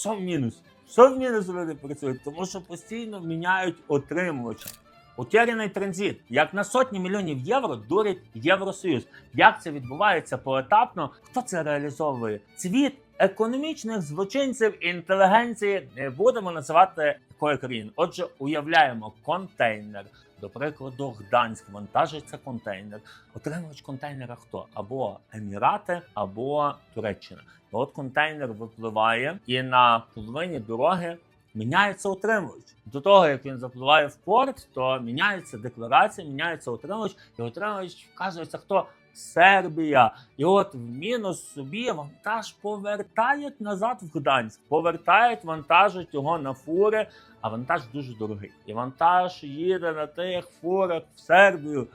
Що в мінус? Що в мінус люди працюють? Тому що постійно міняють отримувача. Утеряний транзит. Як на сотні мільйонів євро дурить Євросоюз. Як це відбувається поетапно? Хто це реалізовує? Цвіт економічних злочинців інтелігенції не будемо називати такої країни. Отже, уявляємо контейнер. До прикладу, Гданськ вантажиться контейнер. Отримувач контейнера хто? Або Емірати, або Туреччина. От контейнер випливає, і на половині дороги міняється отримувач. До того як він запливає в порт, то міняється декларація, міняється отримувач, і отримувач вказується хто. Сербія, і от в мінус собі вантаж повертають назад в Гданськ, повертають, вантажать його на фури, а вантаж дуже дорогий. І вантаж їде на тих фурах в Сербію.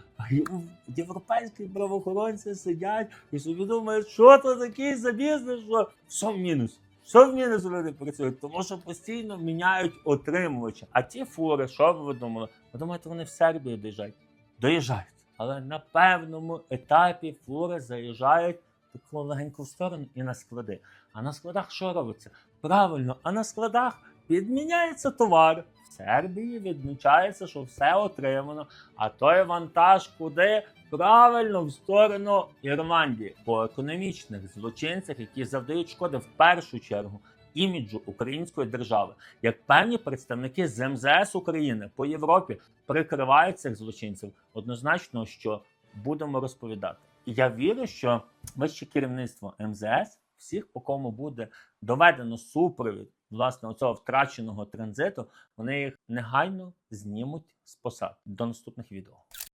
Європейські правоохоронці сидять і собі думають, що це такий за бізнес, що що в мінус. Що мінус люди працюють? Тому що постійно міняють отримувача. А ті фури, що ви думали? Ви думаєте, вони в Сербію доїжджають? Доїжджають. Але на певному етапі фури заїжджають таку легеньку в сторону і на склади. А на складах що робиться? Правильно, а на складах підміняється товар. Сербії відмічається, що все отримано, а той вантаж куди? Правильно, в сторону Ірландії по економічних злочинцях, які завдають шкоди в першу чергу іміджу української держави, як певні представники з МЗС України по Європі прикривають цих злочинців, однозначно, що будемо розповідати. Я вірю, що вище керівництво МЗС, всіх, по кому буде доведено супровід власне оцього втраченого транзиту, вони їх негайно знімуть з посад до наступних відео.